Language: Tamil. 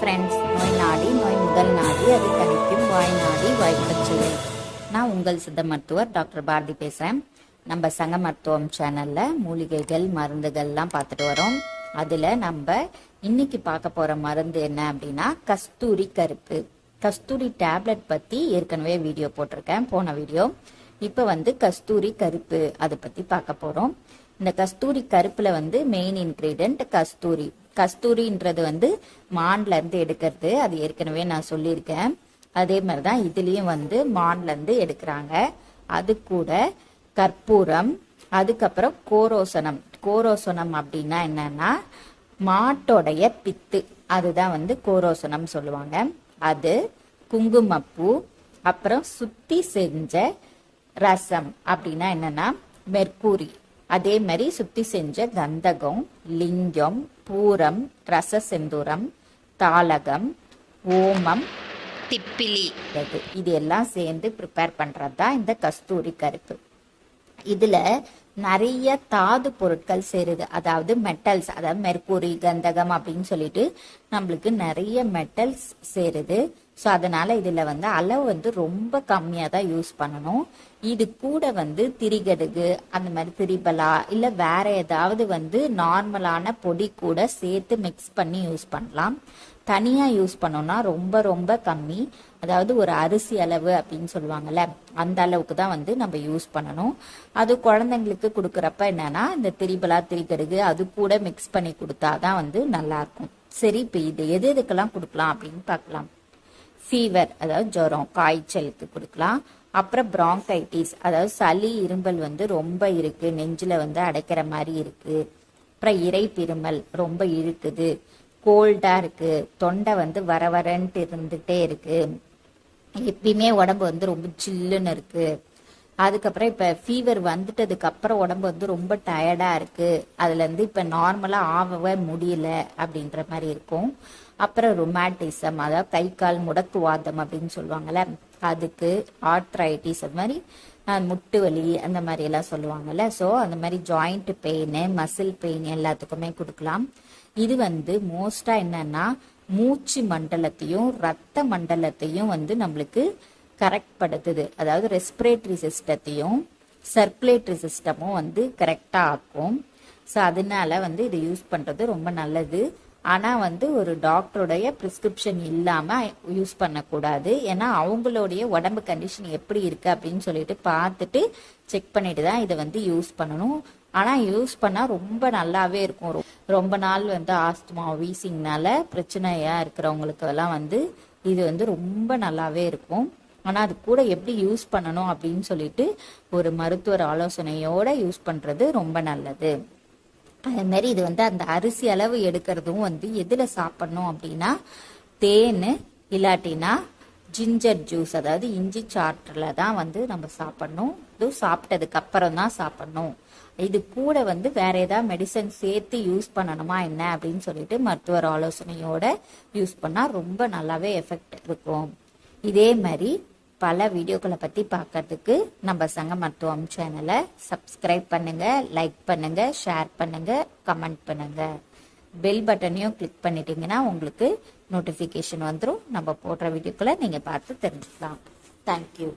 ஃப்ரெண்ட்ஸ் நோய் நாடி நோய் முதல் நாடி அது கணிக்கும் வாய் நாடி வாய்ப்பச்செயல் நான் உங்கள் சித்த மருத்துவர் டாக்டர் பாரதி பேசுகிறேன் நம்ம சங்க மருத்துவம் சேனலில் மூலிகைகள் மருந்துகள்லாம் பார்த்துட்டு வரோம். அதில் நம்ம இன்னைக்கு பார்க்க போகிற மருந்து என்ன அப்படின்னா கஸ்தூரி கருப்பு. கஸ்தூரி டேப்லெட் பற்றி ஏற்கனவே வீடியோ போட்டிருக்கேன். போன வீடியோ. இப்போ வந்து கஸ்தூரி கருப்பு அதை பற்றி பார்க்க போகிறோம் இந்த கஸ்தூரி கருப்பில் வந்து மெயின் இன்க்ரீடியன்ட் கஸ்தூரி. கஸ்தூரின்றது வந்து மான்ல இருந்து எடுக்கிறது. அது ஏற்கனவே நான் சொல்லியிருக்கேன். அதே மாதிரி தான் இதுலேயும் வந்து மான்ல இருந்து எடுக்கிறாங்க. அது கூட கற்பூரம் அதுக்கப்புறம் கோரோசனம். கோரோசனம் அப்படின்னா என்னன்னா மாட்டோடைய பித்து. அதுதான் வந்து கோரோசனம் சொல்லுவாங்க. அது குங்குமப்பூ அப்புறம் சுத்தி செஞ்ச ரசம் அப்படின்னா என்னன்னா மெர்க்கூரி அதே மாதிரி சுத்தி செஞ்ச கந்தகம் லிங்கம் பூரம் ரச செந்தூரம் தாளகம் ஓமம் திப்பிலி. இது இது எல்லாம் சேர்ந்து ப்ரிப்பேர் பண்ணுறது தான் இந்த கஸ்தூரி கருப்பு. இதில் நிறைய தாது பொருட்கள் சேருது. அதாவது மெட்டல்ஸ் அதாவது மெர்கூரி கந்தகம் அப்படின்னு சொல்லிட்டு நம்மளுக்கு நிறைய மெட்டல்ஸ் சேருது. ஸோ அதனால் இதில் வந்து அளவு வந்து ரொம்ப கம்மியாக தான் யூஸ் பண்ணணும். இது கூட வந்து திரிகடுகு அந்த மாதிரி திரிபலா இல்லை வேற ஏதாவது வந்து நார்மலான பொடி கூட சேர்த்து மிக்ஸ் பண்ணி யூஸ் பண்ணலாம். தனியாக யூஸ் பண்ணோம்னா ரொம்ப ரொம்ப கம்மி. அதாவது ஒரு அரிசி அளவு அப்படின்னு சொல்லுவாங்கல்ல அந்த அளவுக்கு தான் வந்து நம்ம யூஸ் பண்ணணும். அது குழந்தைங்களுக்கு கொடுக்குறப்ப என்னன்னா இந்த திரிபலா திரிகடுகு அது கூட மிக்ஸ் பண்ணி கொடுத்தா தான் வந்து நல்லா இருக்கும். சரி இப்போ இது எது எதுக்கெல்லாம் கொடுக்கலாம் அப்படின்னு பார்க்கலாம். ஃபீவர் அதாவது ஜுரம் காய்ச்சலுக்கு கொடுக்கலாம். அப்புறம் ப்ராங்கைட்டிஸ் அதாவது சளி இரும்பல் வந்து ரொம்ப இருக்கு. நெஞ்சில் வந்து அடைக்கிற மாதிரி இருக்கு. அப்புறம் இறை பெருமல் ரொம்ப இழுக்குது. கோல்டாக இருக்கு. தொண்டை வந்து வர வரன்ட்டு இருந்துகிட்டே இருக்கு. எப்பயுமே உடம்பு வந்து ரொம்ப சில்லுன்னு இருக்கு. அதுக்கப்புறம் இப்போ ஃபீவர் வந்துட்டதுக்கு அப்புறம் உடம்பு வந்து ரொம்ப டயர்டாக இருக்கு. அதுலேருந்து இப்போ நார்மலாக ஆகவே முடியல அப்படின்ற மாதிரி இருக்கும். அப்புறம் ரொமாட்டிசம் அதாவது கை கால் முடக்குவாதம் அப்படின்னு சொல்லுவாங்கல்ல அதுக்கு ஆர்த்ரைட்டிஸ் அது மாதிரி முட்டு வலி அந்த மாதிரி எல்லாம் சொல்லுவாங்கல்ல. ஸோ அந்த மாதிரி ஜாயிண்ட் பெயின் மசில் பெயின் எல்லாத்துக்குமே கொடுக்கலாம். இது வந்து மோஸ்டா என்னன்னா மூச்சு மண்டலத்தையும் ரத்த மண்டலத்தையும் வந்து நம்மளுக்கு கரெக்ட் படுத்துது அதாவது ரெஸ்பிரேட்டரி சிஸ்டத்தையும் சர்க்குலேட்டரி சிஸ்டமும் வந்து கரெக்டாக ஆக்கும். ஸோ அதனால வந்து இதை யூஸ் பண்ணுறது ரொம்ப நல்லது. ஆனால் வந்து ஒரு டாக்டருடைய ப்ரிஸ்கிரிப்ஷன் இல்லாமல் யூஸ் பண்ணக்கூடாது. ஏன்னா அவங்களுடைய உடம்பு கண்டிஷன் எப்படி இருக்குது அப்படின்னு சொல்லிட்டு பார்த்துட்டு செக் பண்ணிட்டு தான் இதை வந்து யூஸ் பண்ணணும். ஆனால் யூஸ் பண்ணால் ரொம்ப நல்லாவே இருக்கும். ரொ- ரொம்ப நாள் வந்து ஆஸ்துமா வீசிங்னால பிரச்சனையாக இருக்கிறவங்களுக்கெல்லாம் வந்து இது வந்து ரொம்ப நல்லாவே இருக்கும். ஆனால் அது கூட எப்படி யூஸ் பண்ணணும் அப்படின்னு சொல்லிட்டு ஒரு மருத்துவர் ஆலோசனையோடு யூஸ் பண்ணுறது ரொம்ப நல்லது. அதே மாதிரி இது வந்து அந்த அரிசி அளவு எடுக்கிறதும் வந்து எதில் சாப்பிடணும் அப்படின்னா தேன் இல்லாட்டினா ஜிஞ்சர் ஜூஸ் அதாவது இஞ்சி சாற்றில் தான் வந்து நம்ம சாப்பிடணும். இதுவும் சாப்பிட்டதுக்கு அப்புறம் தான் சாப்பிடணும். இது கூட வந்து வேற ஏதாவது மெடிசன் சேர்த்து யூஸ் பண்ணணுமா என்ன அப்படின்னு சொல்லிட்டு மருத்துவர் ஆலோசனையோட யூஸ் பண்ணால் ரொம்ப நல்லாவே எஃபெக்ட் இருக்கும். இதே மாதிரி பல வீடியோக்களை பற்றி பார்க்கறதுக்கு நம்ம சங்க மருத்துவம் சேனலை சப்ஸ்கிரைப் பண்ணுங்க லைக் பண்ணுங்க ஷேர் பண்ணுங்க கமெண்ட் பண்ணுங்க. பெல் பட்டனையும் கிளிக் பண்ணிட்டீங்கன்னா உங்களுக்கு நோட்டிஃபிகேஷன் வந்துடும் நம்ம போடுற வீடியோக்களை நீங்கள் பார்த்து தெரிஞ்சுக்கலாம். தேங்க்யூ